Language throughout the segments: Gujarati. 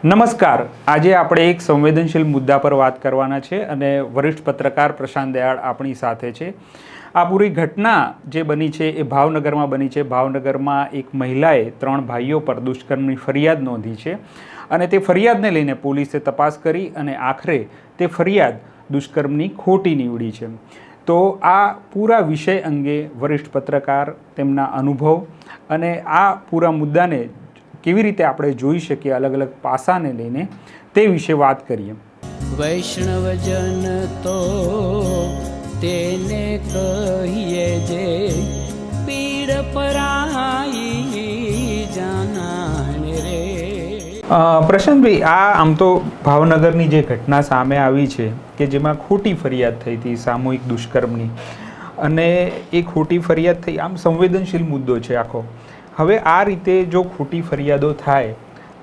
નમસ્કાર. આજે આપણે એક સંવેદનશીલ મુદ્દા પર વાત કરવાના છે અને વરિષ્ઠ પત્રકાર પ્રશાંત દયાળ આપણી સાથે છે. આ પૂરી ઘટના જે બની છે એ ભાવનગરમાં બની છે. ભાવનગરમાં એક મહિલાએ ત્રણ ભાઈઓ પર દુષ્કર્મની ફરિયાદ નોંધી છે અને તે ફરિયાદને લઈને પોલીસે તપાસ કરી અને આખરે તે ફરિયાદ દુષ્કર્મની ખોટી નીવડી છે. તો આ પૂરા વિષય અંગે વરિષ્ઠ પત્રકાર તેમના અનુભવ અને આ પૂરા મુદ્દાને કેવી રીતે આપણે જોઈ શકીએ અલગ અલગ પાસાને લઈને તે વિશે વાત કરીએ. વૈષ્ણવજન તો તેને કહીએ જે પીડ પરાઈ જાનાને રે. પ્રશાંતભાઈ આ આમ તો ભાવનગરની જે ઘટના સામે આવી છે કે જેમાં ખોટી ફરિયાદ થઈ હતી સામૂહિક દુષ્કર્મની અને એ ખોટી ફરિયાદ થઈ આમ સંવેદનશીલ મુદ્દો છે આખો. હવે આ રીતે જો ખોટી ફરિયાદો થાય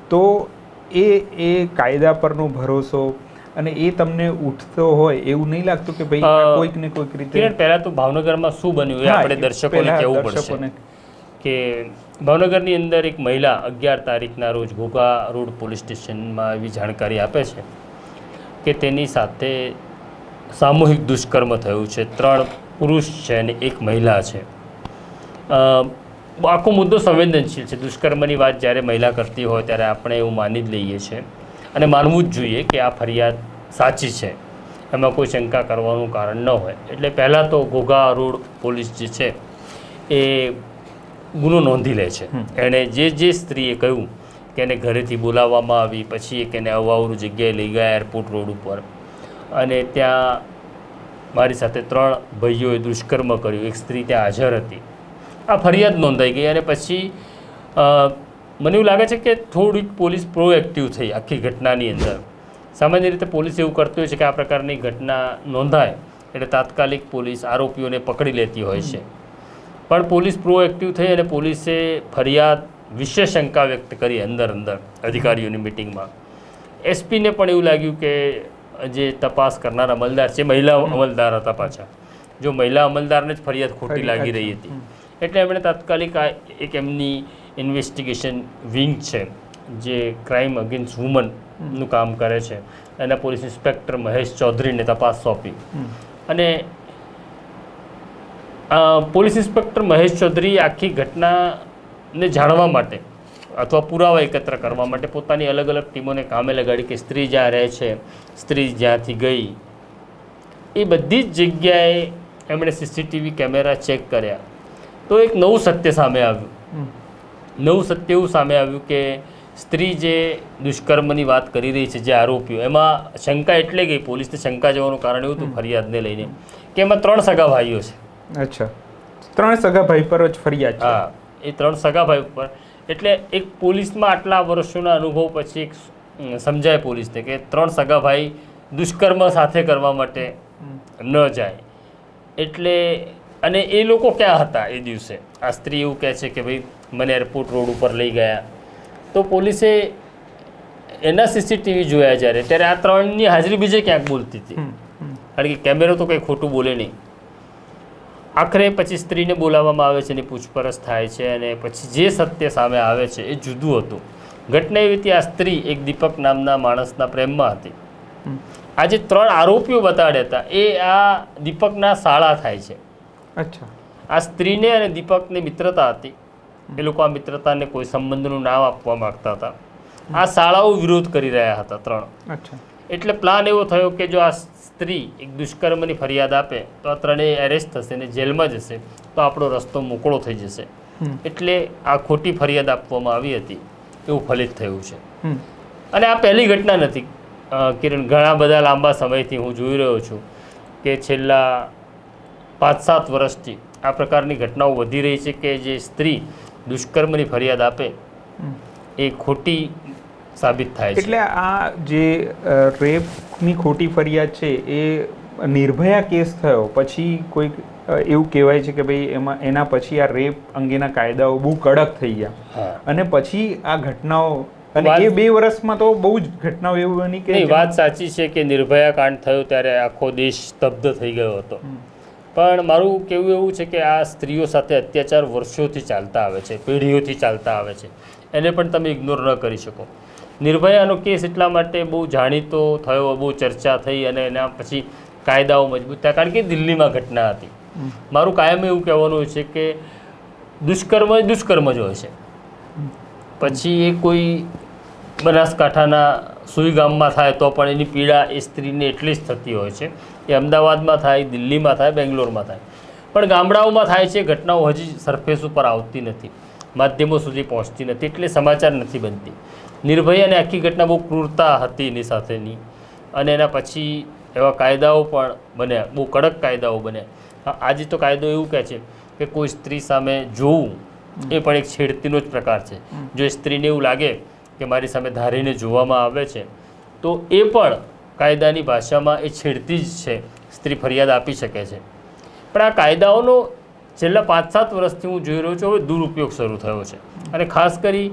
તો એ એ કાયદા પરનો ભરોસો અને એ તમને ઉઠતો હોય એવું નહીં લાગતું કે ભાઈ કોઈક ને કોઈક રીતે પહેલા તો ભાવનગરમાં શું બન્યું? એ આપણે દર્શકોને કહેવું પડશે? કે ભાવનગરની અંદર એક મહિલા અગિયાર તારીખના રોજ ઘોઘા રોડ પોલીસ સ્ટેશનમાં એવી જાણકારી આપે છે કે તેની સાથે સામૂહિક દુષ્કર્મ થયું છે. ત્રણ પુરુષ છે અને એક મહિલા છે. આખો મુદ્દો સંવેદનશીલ છે. દુષ્કર્મની વાત જ્યારે મહિલા કરતી હોય ત્યારે આપણે એવું માની જ લઈએ છીએ અને માનવું જ જોઈએ કે આ ફરિયાદ સાચી છે. એમાં કોઈ શંકા કરવાનું કારણ ન હોય. એટલે પહેલાં તો ઘોઘા રોડ પોલીસ જે છે એ ગુનો નોંધી લે છે. એણે જે જે સ્ત્રીએ કહ્યું કે એને ઘરેથી બોલાવવામાં આવી પછી એક એને અવાવરું જગ્યાએ લઈ ગયા એરપોર્ટ રોડ ઉપર. અને ત્યાં મારી સાથે ત્રણ ભાઈઓએ દુષ્કર્મ કર્યું. એક સ્ત્રી ત્યાં હાજર હતી. આ ફરિયાદ નોંધાઈ ગઈ અને પછી મને એવું લાગે છે કે થોડીક પોલીસ પ્રોએક્ટિવ થઈ આખી ઘટનાની અંદર. સામાન્ય રીતે પોલીસ એવું કરતી હોય છે કે આ પ્રકારની ઘટના નોંધાય એટલે તાત્કાલિક પોલીસ આરોપીઓને પકડી લેતી હોય છે. પણ પોલીસ પ્રોએક્ટિવ થઈ અને પોલીસે ફરિયાદ વિશે શંકા વ્યક્ત કરી અંદર અંદર અધિકારીઓની મિટિંગમાં. એસપીને પણ એવું લાગ્યું કે જે તપાસ કરનાર અમલદાર છે મહિલા અમલદાર હતા પાછા. જો મહિલા અમલદારને જ ફરિયાદ ખોટી લાગી રહી હતી. એટલે એમણે તાત્કાલિક આ એક એમની ઇન્વેસ્ટિગેશન વિંગ છે જે ક્રાઇમ અગેન્સ્ટ વુમનનું કામ કરે છે. એના પોલીસ ઇન્સ્પેક્ટર મહેશ ચૌધરીને તપાસ સોંપી. અને પોલીસ ઇન્સ્પેક્ટર મહેશ ચૌધરી આખી ઘટનાને જાણવા માટે અથવા પુરાવા એકત્ર કરવા માટે પોતાની અલગ અલગ ટીમોને કામે લગાડી કે સ્ત્રી જ્યાં રહે છે સ્ત્રી જ્યાંથી ગઈ એ બધી જ જગ્યાએ એમણે સીસીટીવી કેમેરા ચેક કર્યા. તો એક નવું સત્ય સામે આવ્યું. નવું સત્ય એવું સામે આવ્યું કે સ્ત્રી જે દુષ્કર્મની વાત કરી રહી છે જે આરોપીઓ એમાં શંકા એટલે ગઈ પોલીસને શંકા જવાનું કારણ એવું હતું ફરિયાદને લઈને. કે એમાં ત્રણ સગા ભાઈઓ છે. અચ્છા. ત્રણ સગા ભાઈ પર જ ફરિયાદ હા એ ત્રણ સગા ભાઈ ઉપર. એટલે એક પોલીસમાં આટલા વર્ષોના અનુભવ પછી એક સમજાય પોલીસને કે ત્રણ સગા ભાઈ દુષ્કર્મ સાથે કરવા માટે ન જાય. એટલે અને એ લોકો ક્યાં હતા એ દિવસે? આ સ્ત્રી એવું કહે છે કે ભાઈ મને એરપોર્ટ રોડ ઉપર લઈ ગયા. તો પોલીસે એના સીસીટીવી જોયા જ્યારે ત્યારે આ ત્રણની હાજરી બીજે ક્યાંક બોલતી હતી. કારણ કે કેમેરો તો કંઈ ખોટું બોલે નહીં. આખરે પછી સ્ત્રીને બોલાવવામાં આવે છે એની પૂછપરછ થાય છે અને પછી જે સત્ય સામે આવે છે એ જુદું હતું. ઘટના એવી હતી આ સ્ત્રી એક દીપક નામના માણસના પ્રેમમાં હતી. આ જે ત્રણ આરોપીઓ બતાડ્યા હતા. એ આ દીપકના શાળા થાય છે. અચ્છા. આ સ્ત્રીને અને દીપકની મિત્રતા હતી. એ લોકો આ મિત્રતાને કોઈ સંબંધનું નામ આપવા માંગતા હતા. આ શાળાઓ વિરોધ કરી રહ્યા હતા ત્રણ. અચ્છા. એટલે પ્લાન એવો થયો કે જો આ સ્ત્રી એક દુષ્કર્મની ફરિયાદ આપે તો આ ત્રણેય એરેસ્ટ થશે અને જેલમાં જશે તો આપણો રસ્તો મોકળો થઈ જશે. એટલે આ ખોટી ફરિયાદ આપવામાં આવી હતી. એવું ફલિત થયું છે. અને આ પહેલી ઘટના નથી. કિરણ ઘણા બધા લાંબા સમયથી હું જોઈ રહ્યો છું કે છેલ્લા પાંચ સાત વર્ષથી આ પ્રકારની ઘટનાઓ વધી રહી છે કે જે સ્ત્રી દુષ્કર્મની ફરિયાદ આપે એ ખોટી સાબિત થાય છે. એટલે આ જે રેપની ખોટી ફરિયાદ છે એ નિર્ભયા કેસ થયો. પછી કોઈક એવું કહેવાય છે કે ભાઈ એમાં એના પછી આ રેપ અંગેના કાયદાઓ બહુ કડક થઈ ગયા. અને પછી આ ઘટનાઓ અને એ બે વર્ષમાં તો બહુ જ ઘટનાઓ એવું બની કે વાત સાચી છે કે નિર્ભયા કાંડ થયો ત્યારે આખો દેશ સ્તબ્ધ થઈ ગયો હતો. પણ મારું કહેવું એવું છે કે આ સ્ત્રીઓ સાથે અત્યાચાર વર્ષોથી ચાલતા આવે છે પેઢીઓથી ચાલતા આવે છે. એને પણ તમે ઇગ્નોર ન કરી શકો. નિર્ભયાનો કેસ એટલા માટે બહુ જાણીતો થયો બહુ ચર્ચા થઈ અને એના પછી કાયદાઓ મજબૂત થયા. કારણ કે દિલ્હીમાં ઘટના હતી. મારું કાયમ એવું કહેવાનું છે કે દુષ્કર્મ દુષ્કર્મ જ હોય છે. પછી એ કોઈ બનાસકાંઠાના સુઈ ગામમાં થાય તો પણ એની પીડા એ સ્ત્રીને એટલી જ થતી હોય છે. એ અમદાવાદમાં થાય દિલ્હીમાં થાય બેંગ્લોરમાં થાય. પણ ગામડાઓમાં થાય છે ઘટનાઓ હજી સરફેસ ઉપર આવતી નથી. માધ્યમો સુધી પહોંચતી નથી એટલે સમાચાર નથી બનતી. નિર્ભયાને આખી ઘટના બહુ ક્રૂરતા હતી એની સાથેની. અને એના પછી એવા કાયદાઓ પણ બન્યા બહુ કડક કાયદાઓ બન્યા. આજે તો કાયદો એવું કહે છે કે કોઈ સ્ત્રી સામે જોવું એ પણ એક છેડતીનો જ પ્રકાર છે. જો એ સ્ત્રીને એવું લાગે કે મારી સામે ધારીને જોવામાં આવે છે તો એ પણ કાયદાની ભાષામાં એ છેડતી જ છે. સ્ત્રી ફરિયાદ આપી શકે છે. પણ આ કાયદાઓનો છેલ્લા પાંચ સાત વર્ષથી હું જોઈ રહ્યો છું હવે દુરુપયોગ શરૂ થયો છે. અને ખાસ કરી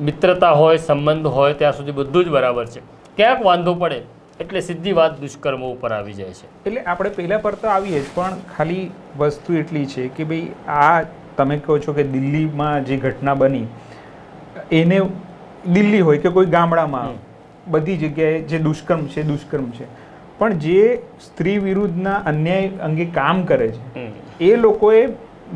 મિત્રતા હોય સંબંધ હોય ત્યાં સુધી બધું જ બરાબર છે. ક્યાંક વાંધો પડે એટલે સીધી વાત દુષ્કર્મો ઉપર આવી જાય છે. એટલે આપણે પહેલાં પર તો આવીએ જ પણ ખાલી વસ્તુ એટલી છે કે ભાઈ આ તમે કહો છો કે દિલ્હીમાં જે ઘટના બની એને દિલ્હી હોય કે કોઈ ગામડામાં બધી જગ્યાએ જે દુષ્કર્મ છે દુષ્કર્મ છે. પણ જે સ્ત્રી વિરુદ્ધના અન્યાય અંગે કામ કરે છે એ લોકોએ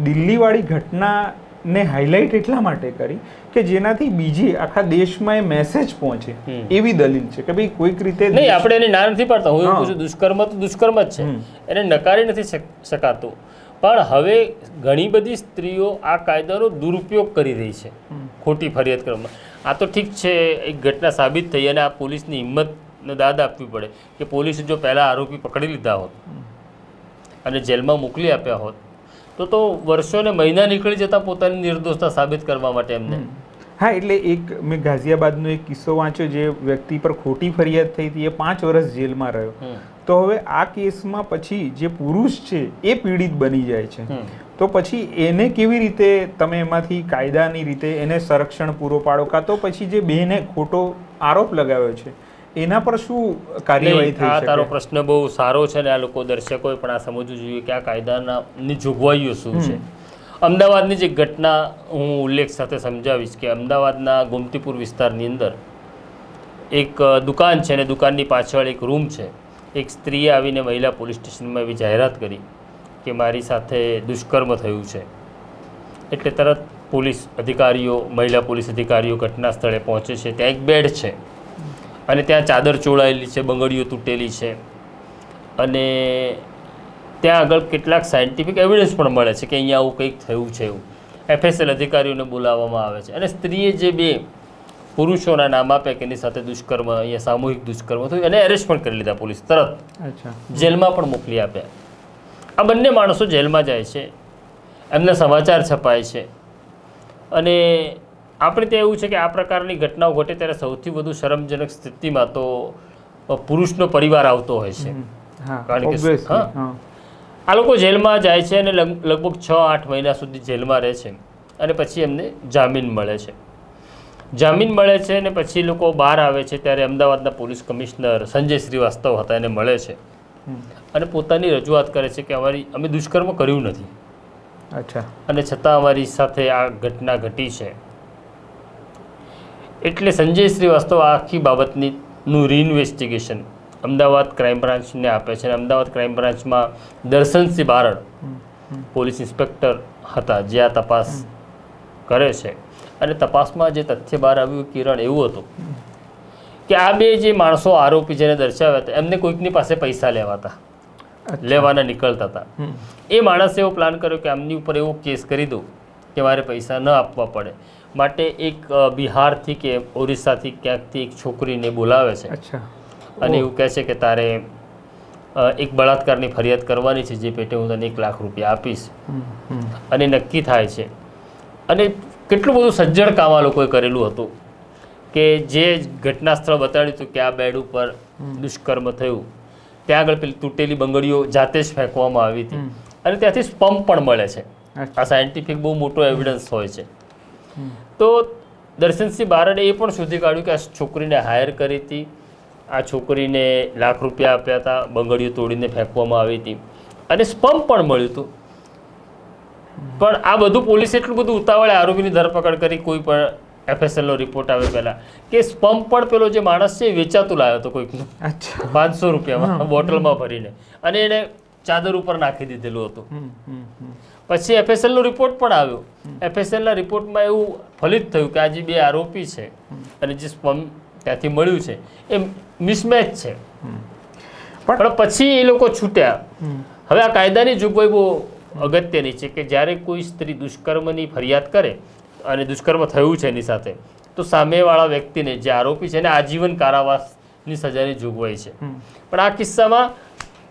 દિલ્હીવાળી ઘટનાને હાઇલાઇટ એટલા માટે કરી કે જેનાથી બીજી આખા દેશમાં એ મેસેજ પહોંચે એવી દલીલ છે કે ભાઈ કોઈક રીતે નહીં આપણે એને ના નથી પાડતા. હું એવું છું દુષ્કર્મ તો દુષ્કર્મ જ છે. એને નકારી નથી શક- શકાતું. પણ હવે ઘણી બધી સ્ત્રીઓ આ કાયદાનો દુરુપયોગ કરી રહી છે ખોટી ફરિયાદ કરવામાં. આ તો ઠીક છે એક ઘટના સાબિત થઈ અને આ પોલીસની હિંમતને દાદ આપવી પડે કે પોલીસે જો પહેલાં આરોપી પકડી લીધા હોત અને જેલમાં મોકલી આપ્યા હોત તો તો વર્ષો ને મહિના નીકળી જતા પોતાની નિર્દોષતા સાબિત કરવા માટે એમને. હા એટલે એક મેં ગાઝિયાબાદનો એક કિસ્સો વાંચ્યો જે વ્યક્તિ પર ખોટી ફરિયાદ થઈ હતી એ પાંચ વર્ષ જેલમાં રહ્યો. તો હવે આ કેસમાં પછી જે પુરુષ છે એ પીડિત બની જાય છે. તો પછી એને કેવી રીતે તમે એમાંથી કાયદાની રીતે એને સંરક્ષણ પૂરો પાડો? કાં તો પછી જે બેને ખોટો આરોપ લગાવ્યો છે એના પર શું કાર્યવાહી થઈ આ તારો પ્રશ્ન બહુ સારો છે ને આ લોકો દર્શકોએ પણ આ સમજવું જોઈએ કે આ કાયદાના ની જોગવાઈઓ શું છે. અમદાવાદની જે ઘટના હું ઉલ્લેખ સાથે સમજાવીશ કે અમદાવાદના ગોમતીપુર વિસ્તારની અંદર એક દુકાન છે અને દુકાનની પાછળ એક રૂમ છે. એક સ્ત્રીએ આવીને મહિલા પોલીસ સ્ટેશનમાં એવી જાહેરાત કરી કે મારી સાથે દુષ્કર્મ થયું છે. એટલે તરત પોલીસ અધિકારીઓ, મહિલા પોલીસ અધિકારીઓ ઘટના સ્થળે પહોંચે છે. ત્યાં એક બેડ છે અને ત્યાં ચાદર ચોળાયેલી છે, બંગડીઓ તૂટેલી છે અને ત્યાં આગળ કેટલાક સાયન્ટિફિક એવિડન્સ પણ મળે છે કે અહીંયા આવું કંઈક થયું છે એવું. એફએસએલ અધિકારીઓને બોલાવવામાં આવે છે અને સ્ત્રીએ જે બે પુરુષોના નામ આપે કે એની સાથે દુષ્કર્મ અહીંયા સામૂહિક દુષ્કર્મ થયું એને એરેસ્ટ પણ કરી લીધા પોલીસ તરત. જેલમાં પણ મોકલી આપ્યા આ બંને માણસો જેલમાં જાય છે. એમના સમાચાર છપાય છે. અને આપણે ત્યાં એવું છે કે આ પ્રકારની ઘટનાઓ ઘટે ત્યારે સૌથી વધુ શરમજનક સ્થિતિમાં તો પુરુષનો પરિવાર આવતો હોય છે. કારણ કે- આ લોકો જેલમાં જાય છે અને લગભગ છ આઠ મહિના સુધી જેલમાં રહે છે. અને પછી એમને જામીન મળે છે. જામીન મળે છે અને પછી લોકો બહાર આવે છે ત્યારે અમદાવાદના પોલીસ કમિશનર સંજય શ્રીવાસ્તવ હતા એને મળે છે. અને પોતાની રજૂઆત કરે છે કે અમારી અમે દુષ્કર્મ કર્યું નથી. અચ્છા. અને છતાં અમારી સાથે આ ઘટના ઘટી છે. એટલે સંજય શ્રીવાસ્તવ આખી બાબતની નું રીઇન્વેસ્ટિગેશન અમદાવાદ ક્રાઇમ બ્રાન્ચને આપે છે. અને અમદાવાદ ક્રાઇમ બ્રાન્ચમાં દર્શનસિંહ બારડ પોલીસ ઇન્સ્પેક્ટર હતા જે આ તપાસ કરે છે. અને તપાસમાં જે તથ્ય બહાર આવ્યું કિરણ એવું હતું કે આ બે જે માણસો આરોપી જેને દર્શાવ્યા હતા એમને કોઈકની પાસે પૈસા લેવાતા હતા લેવાના નીકળતા હતા. એ માણસે એવો પ્લાન કર્યો કે આમની ઉપર એવો કેસ કરી દઉં કે મારે પૈસા ન આપવા પડે. માટે એક બિહારથી કે ઓરિસ્સાથી ક્યાંકથી એક છોકરીને બોલાવે છે. અને એવું કહે છે કે તારે એક બળાત્કારની ફરિયાદ કરવાની છે જે પેટે હું તને એક લાખ રૂપિયા આપીશ. અને નક્કી થાય છે. અને કેટલું બધું સજ્જડ કામ આ લોકોએ કરેલું હતું કે જે ઘટના સ્થળ બતાડ્યું હતું કે આ બેડ ઉપર દુષ્કર્મ થયું ત્યાં આગળ પેલી તૂટેલી બંગડીઓ જાતે જ ફેંકવામાં આવી હતી. અને ત્યાંથી સ્પમ્પ પણ મળે છે. આ સાયન્ટિફિક બહુ મોટો એવિડન્સ હોય છે. તો દર્શનસિંહ બારડે એ પણ શોધી કાઢ્યું કે આ છોકરીને હાયર કરી હતી. આ છોકરીને લાખ રૂપિયા આપ્યા હતા બંગડીઓ તોડીને ફેંકવામાં આવી હતી. અને સ્પમ્પ પણ મળ્યું હતું. પણ આ બધું પોલીસે એટલું બધું ઉતાવળે આરોપીની ધરપકડ કરી કોઈ પણ એફએસએલનો રિપોર્ટ આવે પહેલાં. કે સ્પમ્પ પણ પેલો જે માણસ છે એ વેચાતું લાવ્યો હતો કોઈકનું. પાંચસો રૂપિયામાં બોટલમાં ભરીને. અને એને ચાદર ઉપર નાખી દીધેલું હતું. પછી એફએસએલનો રિપોર્ટ પણ આવ્યો. એફએસએલના રિપોર્ટમાં એવું ફલિત થયું કે આ જે બે આરોપી છે અને જે સ્પમ્પ ત્યાંથી મળ્યું છે એ મિસમેચ છે. પણ પણ પછી એ લોકો છૂટ્યા. હવે આ કાયદાની જોગવાઈ બહુ અગત્યની છે કે જ્યારે કોઈ સ્ત્રી દુષ્કર્મની ફરિયાદ કરે અને દુષ્કર્મ થયું છે એની સાથે તો સામેવાળા વ્યક્તિને જે આરોપી છે એને આજીવન કારાવાસની સજાની જોગવાઈ છે. પણ આ કિસ્સામાં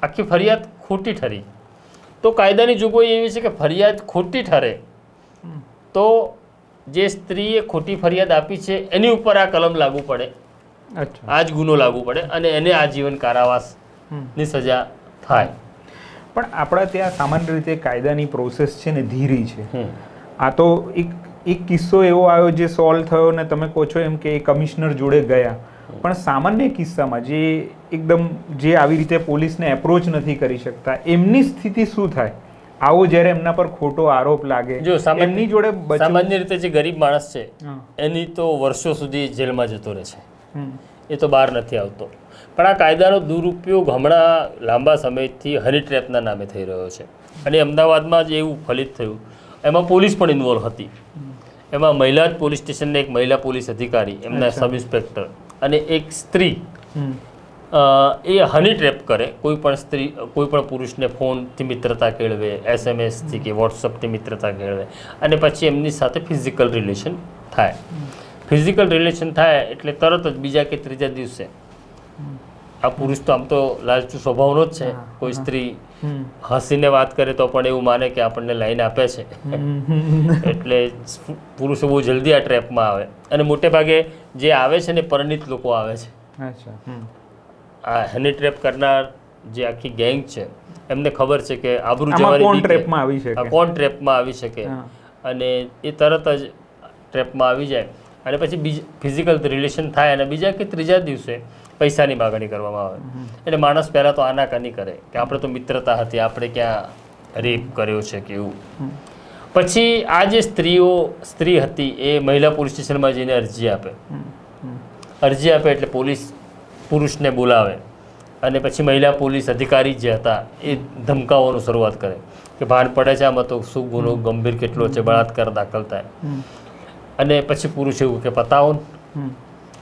આખી ફરિયાદ ખોટી ઠરી. તો કાયદાની જોગવાઈ એવી છે કે ફરિયાદ ખોટી ઠરે તો જે સ્ત્રીએ ખોટી ફરિયાદ આપી છે એની ઉપર આ કલમ લાગુ પડે. આ જ ગુનો લાગુ પડે અને એને આજીવન કારાવાસની સજા થાય. પણ આપણા ત્યાં સામાન્ય રીતે કાયદાની પ્રોસેસ છે ને ધીરી છે. આ તો એક એક કિસ્સો એવો આવ્યો જે સોલ્વ થયો ને તમે કહો છો એમ કે એ કમિશનર જોડે ગયા. પણ સામાન્ય કિસ્સામાં જે એકદમ જે આવી રીતે પોલીસને એપ્રોચ નથી કરી શકતા એમની સ્થિતિ શું થાય? આવો જ્યારે એમના પર ખોટો આરોપ લાગે જો એમની જોડે સામાન્ય રીતે જે ગરીબ માણસ છે એની તો વર્ષો સુધી જેલમાં જતો રહે છે. એ તો બહાર નથી આવતો. પણ આ કાયદાનો દુરુપયોગ હમણાં લાંબા સમયથી હની ટ્રેપના નામે થઈ રહ્યો છે. અને અમદાવાદમાં જ એવું ફલિત થયું એમાં પોલીસ પણ ઇન્વોલ્વ હતી. એમાં મહિલા જ પોલીસ સ્ટેશનના એક મહિલા પોલીસ અધિકારી એમના. સબ ઇન્સ્પેક્ટર અને એક સ્ત્રી એ હની ટ્રેપ કરે. કોઈ પણ સ્ત્રી કોઈ પણ પુરુષને ફોનથી મિત્રતા કેળવે એસએમએસથી કે વોટ્સઅપથી મિત્રતા કેળવે અને પછી એમની સાથે ફિઝિકલ રિલેશન થાય. ફિઝિકલ રિલેશન થાય એટલે તરત જ બીજા કે ત્રીજા દિવસે આ પુરુષ તો આમ તો લાલચુ સ્વભાવનો જ છે. કોઈ સ્ત્રી. હસીને વાત કરે તો પણ એવું માને કે આપણને લાઈન આપે છે. એટલે પુરુષો બહુ જલ્દી આ ટ્રેપમાં આવે. અને મોટે ભાગે જે આવે છે ને પરિણિત લોકો આવે છે. આ હની ટ્રેપ કરનાર જે આખી ગેંગ છે એમને ખબર છે કે આબરૂ જવાની કોણ ટ્રેપમાં આવી શકે? કોણ ટ્રેપમાં આવી શકે? અને એ તરત જ ટ્રેપમાં આવી જાય. અને પછી બીજ ફિઝિકલ રિલેશન થાય અને બીજા કે ત્રીજા દિવસે પૈસાની માગણી કરવામાં આવે. એટલે માણસ પહેલાં તો આનાકાની કરે કે આપણે તો મિત્રતા હતી આપણે ક્યાં રેપ કર્યો છે કે એવું. પછી આ જે સ્ત્રીઓ સ્ત્રી હતી એ મહિલા પોલીસ સ્ટેશનમાં જઈને અરજી આપે. અરજી આપે એટલે પોલીસ પુરુષને બોલાવે. અને પછી મહિલા પોલીસ અધિકારી જે હતા એ ધમકાવવાનું શરૂઆત કરે કે ભાન પડે છે આમાં તો શું ગુનો ગંભીર કેટલો છે બળાત્કાર દાખલ થાય. અને પછી પુરુષ એવું કે પતાવો.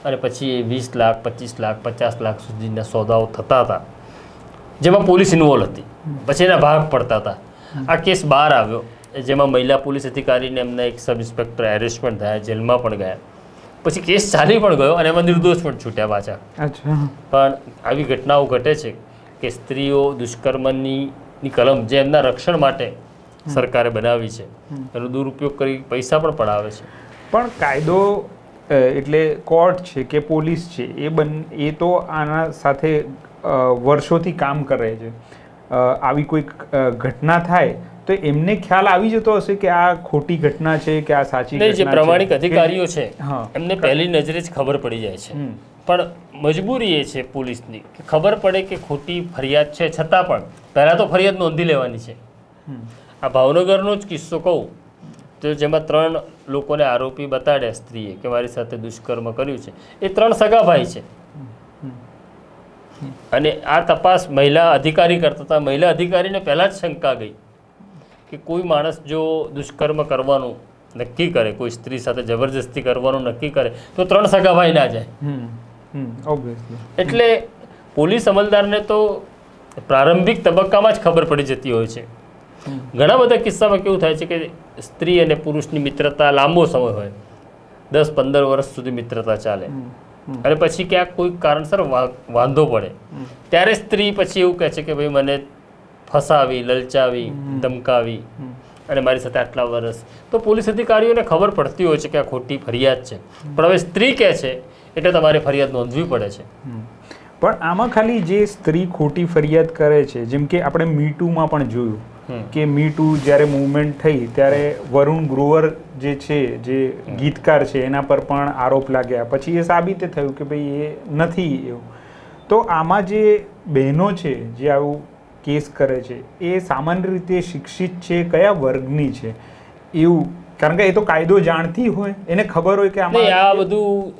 અને પછી એ વીસ લાખ પચીસ લાખ પચાસ લાખ સુધીના સોદાઓ થતા હતા. જેમાં પોલીસ ઇન્વોલ્વ હતી. પછી એના ભાગ પડતા હતા. આ કેસ બહાર આવ્યો. જેમાં મહિલા પોલીસ અધિકારીને એમના એક સબ ઇન્સ્પેક્ટર એરેસ્ટ પણ થયા જેલમાં પણ ગયા. પછી કેસ ચાલી પણ ગયો અને એમાં નિર્દોષ પણ છૂટ્યા પાછા. પણ આવી ઘટનાઓ ઘટે છે કે સ્ત્રીઓ દુષ્કર્મની કલમ જે એમના રક્ષણ માટે સરકારે બનાવી છે એનો દુરુપયોગ કરી પૈસા પણ પડાવે છે. પણ કાયદો એટલે કોર્ટ છે કે પોલીસ છે એ બન એ તો આના સાથે વર્ષોથી કામ કરે છે આવી કોઈ ઘટના થાય તો એમને ખ્યાલ આવી જતો હશે કે આ ખોટી ઘટના છે કે આ સાચી જે ઘટના છે પ્રામાણિક અધિકારીઓ છે. એમને પહેલી નજરે જ ખબર પડી જાય છે પણ મજબૂરી એ છે પોલીસની કે ખબર પડે કે ખોટી ફરિયાદ છે છતાં પણ પહેલાં તો ફરિયાદ નોંધી લેવાની છે. આ ભાવનગરનો જ કિસ્સો કહું તો જેમાં ત્રણ લોકોને આરોપી બતાડ્યા સ્ત્રીએ કે મારી સાથે દુષ્કર્મ કર્યું છે. એ ત્રણ સગા ભાઈ છે. અને આ તપાસ મહિલા અધિકારી કરતા હતા. મહિલા અધિકારીને પહેલાં જ શંકા ગઈ કે કોઈ માણસ જો દુષ્કર્મ કરવાનું નક્કી કરે કોઈ સ્ત્રી સાથે જબરજસ્તી કરવાનું નક્કી કરે તો ત્રણ સગા ભાઈ ના જાય. એટલે પોલીસ અમલદારને તો પ્રારંભિક તબક્કામાં જ ખબર પડી જતી હોય છે. ઘણા બધા કિસ્સામાં કેવું થાય છે કે સ્ત્રી અને પુરુષની મિત્રતા લાંબો સમય હોય. દસ પંદર વર્ષ સુધી મિત્રતા ચાલે. અને પછી ક્યાંક કોઈ કારણસર વાંધો પડે. ત્યારે સ્ત્રી પછી એવું કહે છે કે ભાઈ મને ફસાવી લલચાવી ધમકાવી અને મારી સાથે આટલા વર્ષ તો પોલીસ અધિકારીઓને ખબર પડતી હોય છે કે આ ખોટી ફરિયાદ છે. પણ હવે સ્ત્રી કહે છે એટલે તમારે ફરિયાદ નોંધવી પડે છે. પણ આમાં ખાલી જે સ્ત્રી ખોટી ફરિયાદ કરે છે જેમ કે આપણે મીટુમાં પણ જોયું. કે મી ટુ જ્યારે મૂવમેન્ટ થઈ ત્યારે વરુણ ગ્રોવર જે છે જે ગીતકાર છે એના પર પણ આરોપ લાગ્યા. પછી એ સાબિતે થયું કે ભાઈ એ નથી એવું. તો આમાં જે બહેનો છે જે આવું કેસ કરે છે એ સામાન્ય રીતે શિક્ષિત છે કયા વર્ગની છે? એવું કારણ કે એ તો કાયદો જાણતી હોય. એને ખબર હોય કે આ બધું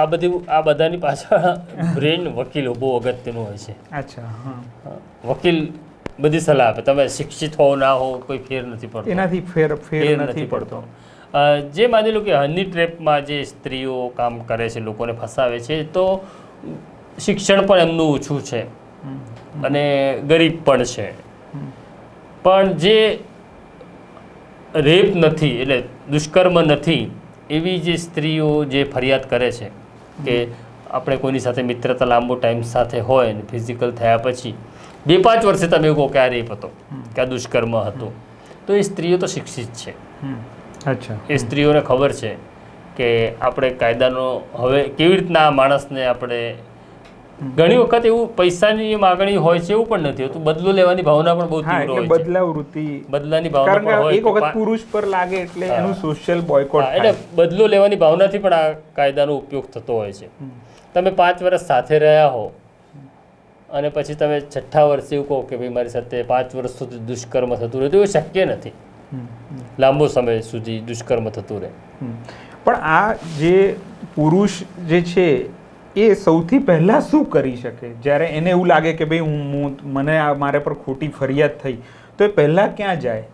આ બધું આ બધાની પાછળ બ્રેન વકીલો બહુ અગત્યનું હોય છે. અચ્છા. વકીલ બધી સલાહ આપે. તમે શિક્ષિત હો ના હો કોઈ ફેર નથી પડતો. એનાથી ફેર ફેર નથી પડતો. જે માની લો કે હની ટ્રેપમાં જે સ્ત્રીઓ કામ કરે છે લોકોને ફસાવે છે તો શિક્ષણ પણ એમનું ઓછું છે. અને ગરીબ પણ છે. પણ જે રેપ નથી એટલે દુષ્કર્મ નથી એવી જે સ્ત્રીઓ જે ફરિયાદ કરે છે કે આપણે કોઈની સાથે મિત્રતા લાંબો ટાઈમ સાથે હોય ને ફિઝિકલ થયા પછી બે પાંચ વર્ષે તમે કહો કે આ રેપ હતો કે આ દુષ્કર્મ હતું. તો એ સ્ત્રીઓ તો શિક્ષિત છે. અચ્છા. એ સ્ત્રીઓને ખબર છે કે આપણે કાયદાનો હવે કેવી રીતના આ માણસને આપણે ઘણી વખત એવું પૈસાની માગણી હોય છે એવું પણ નથી હોતું. બદલો લેવાની ભાવના પણ બહુ તીવ્ર હોય છે. બદલાવ વૃત્તિ. બદલાની ભાવના પણ હોય એક વખત પુરુષ પર લાગે એટલે એનું સોશિયલ બોયકોટ એટલે બદલો લેવાની ભાવનાથી પણ આ કાયદાનો ઉપયોગ થતો હોય છે. તમે પાંચ વર્ષ સાથે રહ્યા હો અને પછી તમે છઠ્ઠા વર્ષે એવું કહો કે ભાઈ મારી સાથે પાંચ વર્ષ સુધી દુષ્કર્મ થતું રહે તો એ શક્ય નથી. લાંબો સમય સુધી દુષ્કર્મ થતું રહે. પણ આ જે પુરુષ જે છે એ સૌથી પહેલાં શું કરી શકે? જ્યારે એને એવું લાગે કે ભાઈ હું હું મને આ મારે પર ખોટી ફરિયાદ થઈ તો એ પહેલાં ક્યાં જાય?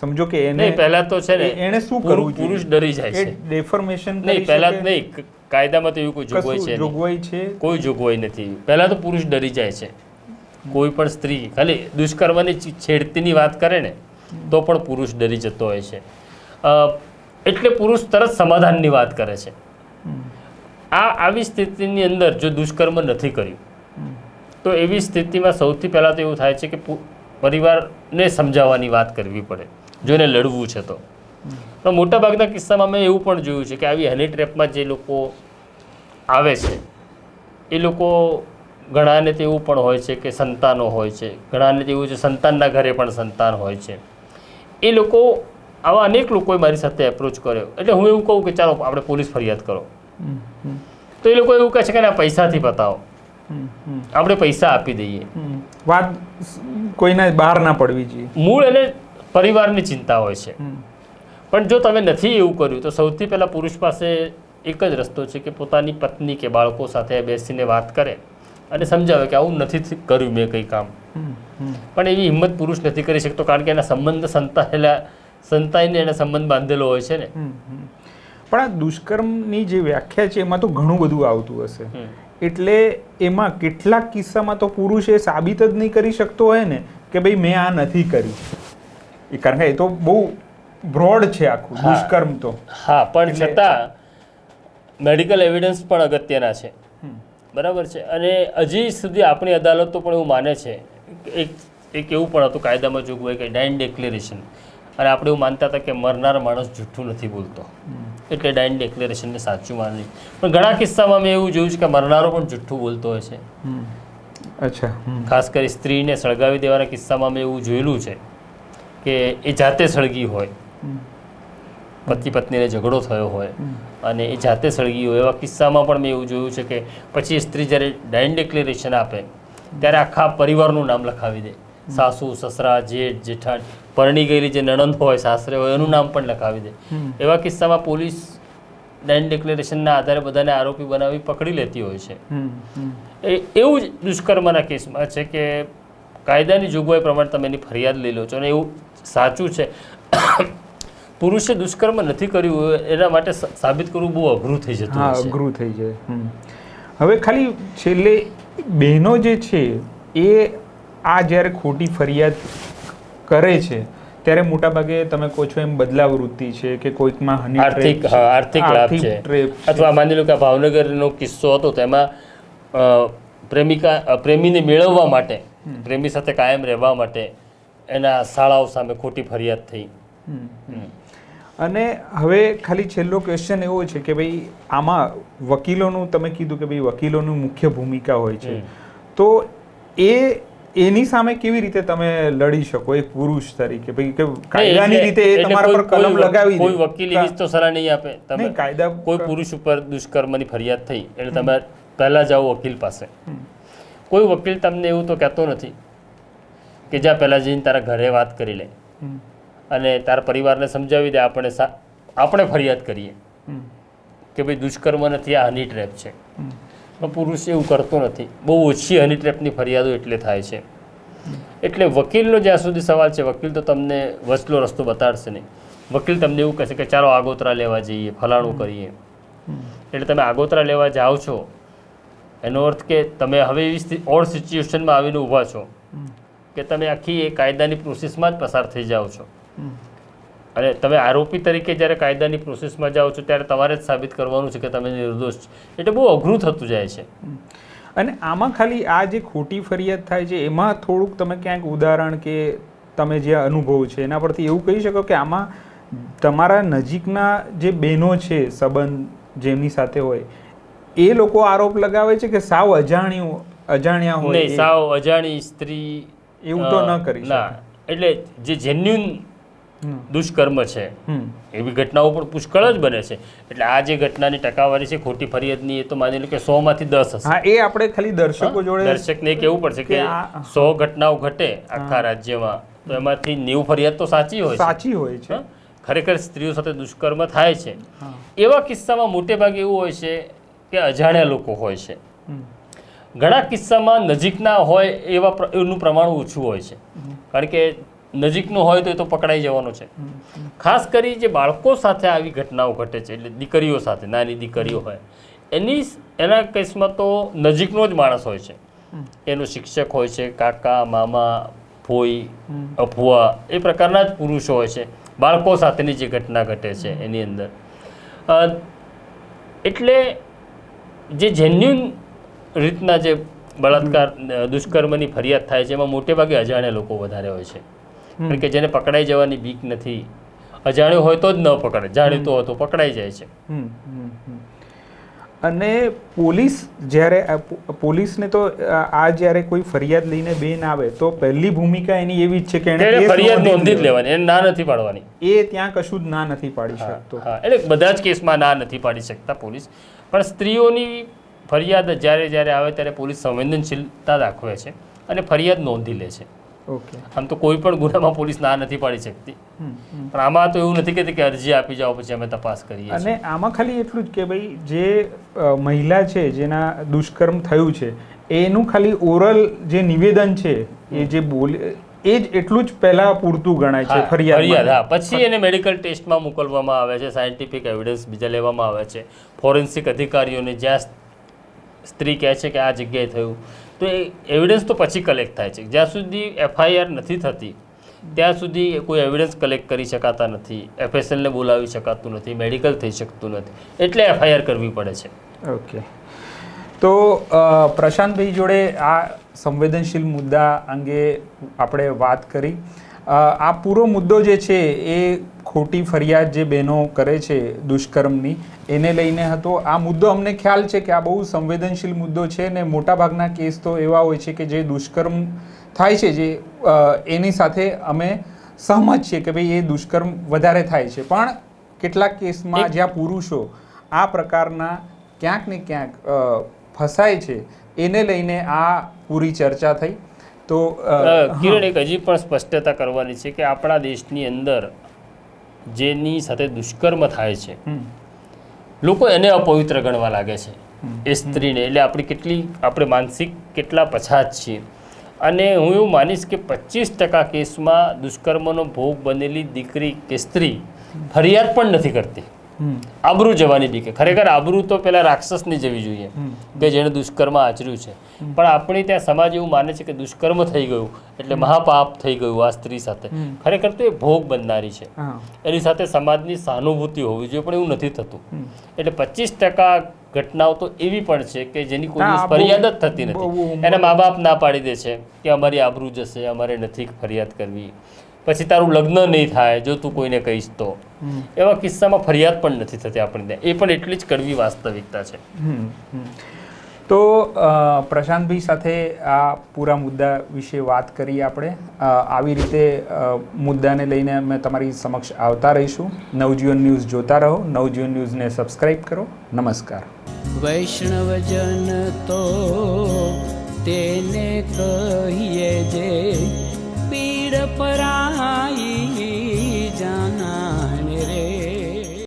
સમજો કે એને પહેલા તો છે ને એને શું કરવું પુરુષ ડરી જાય છે. ડેફર્મેશન નહીં પહેલા નહીં કાયદામાં તો એવી કોઈ જોગવાઈ છે જોગવાઈ છે કોઈ જોગવાઈ નથી. પહેલાં તો પુરુષ ડરી જાય છે. કોઈ પણ સ્ત્રી ખાલી દુષ્કર્મની છેડતીની વાત કરે ને તો પણ પુરુષ ડરી જતો હોય છે. એટલે પુરુષ તરત સમાધાનની વાત કરે છે. આ આવી સ્થિતિની અંદર જો દુષ્કર્મ નથી કર્યું તો એવી સ્થિતિમાં સૌથી પહેલાં તો એવું થાય છે કે પરિવારને સમજાવવાની વાત કરવી પડે. જો એને લડવું છે તો. પણ મોટાભાગના કિસ્સામાં મેં એવું પણ જોયું છે કે આવી હની ટ્રેપમાં જે લોકો આવે છે એ લોકો ઘણાને તો એવું પણ હોય છે કે સંતાનો હોય છે ઘણાને તો એવું છે સંતાનના ઘરે પણ સંતાન હોય છે. એ લોકો આવા અનેક લોકોએ મારી સાથે એપ્રોચ કર્યો. એટલે હું એવું કહું કે ચાલો આપણે પોલીસ ફરિયાદ કરો. તો એ લોકો એવું કહે છે કે ના પૈસાથી હમ, આપણે પૈસા આપી દઈએ. વાત કોઈને બહાર ના પડવી જોઈએ. મૂળ એને પરિવારની ચિંતા હોય છે. પણ જો તમે નથી એવું કર્યું તો સૌથી પહેલાં પુરુષ પાસે એક જ રસ્તો છે કે પોતાની પત્ની કે બાળકો સાથે બેસીને વાત કરે અને સમજાવે કે આવું નથી કર્યું મેં કંઈ કામ. પણ એવી હિંમત પુરુષ નથી કરી શકતો કારણ કે એના સંબંધ સંતાયેલા સંતાઈને એને સંબંધ બાંધેલો હોય છે ને. પણ આ દુષ્કર્મની જે વ્યાખ્યા છે એમાં તો ઘણું બધું આવતું હશે. એટલે એમાં કેટલાક કિસ્સામાં તો પુરુષ એ સાબિત જ નહીં કરી શકતો હોય ને કે ભાઈ મેં આ નથી કર્યું. કારણ કે એ તો બહુ બ્રોડ છે આખું. દુષ્કર્મ તો. હા પણ છતાં મેડિકલ એવિડન્સ પણ અગત્યના છે. બરાબર છે. અને હજી સુધી આપણી અદાલતો પણ એવું માને છે. એક એક એવું પણ હતું કાયદામાં જોગવાઈ કે ડાઇન ડિક્લેરેશન. અને આપણે એવું માનતા હતા કે મરનાર માણસ જૂઠું નથી બોલતો. એટલે ડાઇન ડિક્લેરેશનને સાચું માની પણ ઘણા કિસ્સામાં મેં એવું જોયું છે કે મરનારો પણ જૂઠું બોલતો હોય છે. અચ્છા. ખાસ કરી સ્ત્રીને સળગાવી દેવાના કિસ્સામાં મેં એવું જોયેલું છે કે એ જાતે સળગી હોય. પતિ પત્નીને ઝઘડો થયો હોય અને એ જાતે સળગી હોય એવા કિસ્સામાં પણ મેં એવું જોયું છે કે પછી સ્ત્રી જ્યારે ડાઇન ડિક્લેરેશન આપે ત્યારે આખા પરિવારનું નામ લખાવી દે. સાસુ સસરા જેઠ જેઠાણ પરણી ગયેલી જે નણંદ હોય સાસરે હોય એનું નામ પણ લખાવી દે. એવા કિસ્સામાં પોલીસ ડાઇન ડિક્લેરેશનના આધારે બધાને આરોપી બનાવી પકડી લેતી હોય છે. એ એવું જ દુષ્કર્મના કેસમાં છે કે કાયદાની જોગવાઈ પ્રમાણે તમે એની ફરિયાદ લઈ લો છો અને એવું સાચું છે. પુરુષે દુષ્કર્મ નથી કર્યું એના માટે સાબિત કરવું બહુ અઘરું થઈ જતું હા અઘરું થઈ જાય હવે ખાલી છેલ્લે બહેનો જે છે એ આ જ્યારે ખોટી ફરિયાદ કરે છે ત્યારે મોટાભાગે તમે કહો છો એમ બદલાવ વૃત્તિ છે કે કોઈકમાં હની આર્થિક આર્થિક લાભ છે. અથવા માની લો કે ભાવનગરનો કિસ્સો હતો તેમાં પ્રેમિકા પ્રેમીને મેળવવા માટે પ્રેમી સાથે કાયમ રહેવા માટે એના શાળાઓ સામે ખોટી ફરિયાદ થઈ. અને હવે ખાલી છેલ્લો ક્વેશ્ચન એવો છે કે ભાઈ આમાં વકીલોનું તમે કીધું કે ભાઈ વકીલોનું મુખ્ય ભૂમિકા હોય છે. તો એ એની સામે કેવી રીતે તમે લડી શકો? એક પુરુષ તરીકે. ભાઈ કે કાયદાની રીતે એ તમારા પર કલમ લગાવી કોઈ વકીલ એવી તો સલાહ નહીં આપે. તમે કાયદા કોઈ પુરુષ ઉપર દુષ્કર્મની ફરિયાદ થઈ એટલે તમે પહેલા જાઓ વકીલ પાસે. કોઈ વકીલ તમને એવું તો કહેતો નથી કે જા પહેલા જઈને તારા ઘરે વાત કરી લે. અને તાર પરિવારને સમજાવી દે આપણે સા- આપણે ફરિયાદ કરીએ કે ભાઈ દુષ્કર્મ નથી આ હની ટ્રેપ છે પણ પુરુષ એવું કરતો નથી. બહુ ઓછી હની ટ્રેપની ફરિયાદો એટલે થાય છે. એટલે વકીલનો જ્યાં સુધી સવાલ છે વકીલ તો તમને વસલો રસ્તો બતાડશે નહીં. વકીલ તમને એવું કહેશે કે ચાલો આગોતરા લેવા જઈએ ફલાણું કરીએ. એટલે તમે આગોતરા લેવા જાઓ છો એનો અર્થ કે તમે હવે એવી ઓડ સિચ્યુએશનમાં આવીને ઊભા છો કે તમે આખી એ કાયદાની પ્રોસેસમાં જ પસાર થઈ જાઓ છો. અને તમે આરોપી તરીકે જ્યારે કાયદાની પ્રોસેસમાં જાઓ છો ત્યારે તમારે જ સાબિત કરવાનું છે કે તમે નિર્દોષ છો. એટલે બહુ અઘરું થતું જાય છે. અને આમાં ખાલી આ જે ખોટી ફરિયાદ થાય છે એમાં થોડુંક તમે ક્યાંક ઉદાહરણ કે તમે જે અનુભવ છે એના પરથી એવું કહી શકો કે આમાં તમારા નજીકના જે બહેનો છે સંબંધ જેમની સાથે હોય એ લોકો આરોપ લગાવે છે કે સાવ અજાણ્યું અજાણ્યા હોય સાવ અજાણી સ્ત્રી એવું તો ન કરી ના. એટલે જે જેન્યુન. દુષ્કર્મ છે. એવી ઘટનાઓ પણ પુષ્કળ જ બને છે. એટલે આ જે ઘટનાની ટકાવારી છે ખોટી ફરિયાદની એ તો માની લો કે સો માંથી દસ હશે. હા એ આપણે ખાલી દર્શકો જોડે દર્શકને કહેવું પડશે કે સો ઘટનાઓ ઘટે આખા રાજ્યમાં તો એમાંથી નેવું ફરિયાદ તો સાચી હોય સાચી હોય છે? ખરેખર સ્ત્રીઓ સાથે દુષ્કર્મ થાય છે. એવા કિસ્સામાં મોટે ભાગે એવું હોય છે કે અજાણ્યા લોકો હોય છે. ઘણા કિસ્સામાં નજીકના હોય એવા એનું પ્રમાણ ઓછું હોય છે. કારણ કે નજીકનું હોય તો એ તો પકડાઈ જવાનો છે. ખાસ કરી જે બાળકો સાથે આવી ઘટનાઓ ઘટે છે એટલે દીકરીઓ સાથે નાની દીકરીઓ હોય એની એના કેસમાં તો નજીકનો જ માણસ હોય છે. એનો શિક્ષક હોય છે કાકા મામા ફોઈ અફવા એ પ્રકારના જ પુરુષો હોય છે બાળકો સાથેની જે ઘટના ઘટે છે એની અંદર. એટલે જે જેન્યુન રીતના જે બળાત્કાર દુષ્કર્મની ફરિયાદ થાય છે એમાં મોટે ભાગે અજાણ્યા લોકો વધારે હોય છે. કારણ કે જેને પકડાઈ જવાની બીક નથી. અજાણ્યો હોય તો જ ન પકડે. જાણીતો હોય તો પકડાઈ જાય છે. અને પોલીસ જ્યારે પોલીસને તો આ જ્યારે કોઈ ફરિયાદ લઈને બેન આવે તો પહેલી ભૂમિકા એની એવી જ છે કે એને ફરિયાદ નોંધી જ લેવાની એને ના નથી પાડવાની. એ ત્યાં કશું જ ના નથી પાડી શકતો. એટલે બધા જ કેસમાં ના નથી પાડી શકતા પોલીસ. પણ સ્ત્રીઓની ફરિયાદ જ્યારે જ્યારે આવે ત્યારે પોલીસ સંવેદનશીલતા દાખવે છે અને ફરિયાદ નોંધી લે છે. આમ તો કોઈ પણ ગુનામાં પોલીસ ના નથી પાડી શકતી. પણ આમાં તો એવું નથી કે અરજી આપી જાઓ પછી અમે તપાસ કરીએ અને આમાં ખાલી એટલું જ કે ભાઈ જે મહિલા છે જેના દુષ્કર્મ થયું છે એનું ખાલી ઓરલ જે નિવેદન છે એ જે બોલી એ જ એટલું જ પહેલા પૂરતું ગણાય છે ફરિયાદ હા. પછી એને મેડિકલ ટેસ્ટમાં મોકલવામાં આવે છે સાયન્ટિફિક એવિડન્સ બીજા લેવામાં આવે છે. ફોરેન્સિક અધિકારીઓને જ્યાં સ્ત્રી કહે છે કે આ જગ્યાએ થયું તો એ એવિડન્સ તો પછી કલેક્ટ થાય છે. જ્યાં સુધી એફઆઈઆર નથી થતી, ત્યાં સુધી કોઈ એવિડન્સ કલેક્ટ કરી શકાતા નથી એફએસએલને બોલાવી શકાતું નથી મેડિકલ થઈ શકતું નથી. એટલે એફઆઈઆર કરવી પડે છે. ઓકે તો પ્રશાંતભાઈ જોડે આ સંવેદનશીલ મુદ્દા અંગે આપણે વાત કરી. આ પૂરો મુદ્દો જે છે એ ખોટી ફરિયાદ જે બહેનો કરે છે દુષ્કર્મની એને લઈને હતો. આ મુદ્દો અમને ખ્યાલ છે કે આ બહુ સંવેદનશીલ મુદ્દો છે ને મોટાભાગના કેસ તો એવા હોય છે કે જે દુષ્કર્મ થાય છે જે એની સાથે અમે સહમત છીએ કે ભાઈ એ દુષ્કર્મ વધારે થાય છે. પણ કેટલાક કેસમાં જ્યાં પુરુષો આ પ્રકારના ક્યાંક ને ક્યાંક ફસાય છે એને લઈને આ પૂરી ચર્ચા થઈ. તો કિરણ એક હજી પણ સ્પષ્ટતા કરવાની છે કે આપણા દેશની અંદર જેની સાથે દુષ્કર્મ થાય છે. લોકો એને અપવિત્ર ગણવા લાગે છે. એ સ્ત્રીને. એટલે આપણી કેટલી આપણે માનસિક કેટલા પછાત છીએ. અને હું એવું માનીશ કે પચીસ ટકા કેસમાં દુષ્કર્મનો ભોગ બનેલી દીકરી કે સ્ત્રી ફરિયાદ પણ નથી કરતી. આબરૂ જવાની બીકે ખરેખર આબરૂ તો પેલા રાક્ષસની જવી જોઈએ કે જેણે દુષ્કર્મ આચર્યું છે. પણ આપણે ત્યાં સમાજ એવું માને છે કે દુષ્કર્મ થઈ ગયું એટલે મહાપાપ થઈ ગયું આ સ્ત્રી સાથે. ખરેખર તો એ ભોગ બનનારી છે. એની સાથે સમાજની સહાનુભૂતિ હોવી જોઈએ પણ એવું નથી થતું. એટલે પચીસ ટકા ઘટનાઓ તો એવી પણ છે કે જેની કોઈ ફરિયાદ જ થતી નથી. એના મા બાપ ના પાડી દે છે કે અમારી આબરૂ જશે અમારે નથી ફરિયાદ કરવી. પછી તારું લગ્ન નહીં થાય જો તું કોઈને કહીશ તો. એવા કિસ્સામાં ફરિયાદ પણ નથી થતી આપણને. ત્યાં. એ પણ એટલી જ કડવી વાસ્તવિકતા છે. તો પ્રશાંતભાઈ સાથે આ પૂરા મુદ્દા વિશે વાત કરી આપણે. આવી રીતે મુદ્દાને લઈને અમે તમારી સમક્ષ આવતા રહીશું. નવજીવન ન્યૂઝ જોતા રહો. નવજીવન ન્યૂઝને સબસ્ક્રાઈબ કરો. નમસ્કાર. વૈષ્ણવજન તો તેને કહીએ જે वीर पराई जाना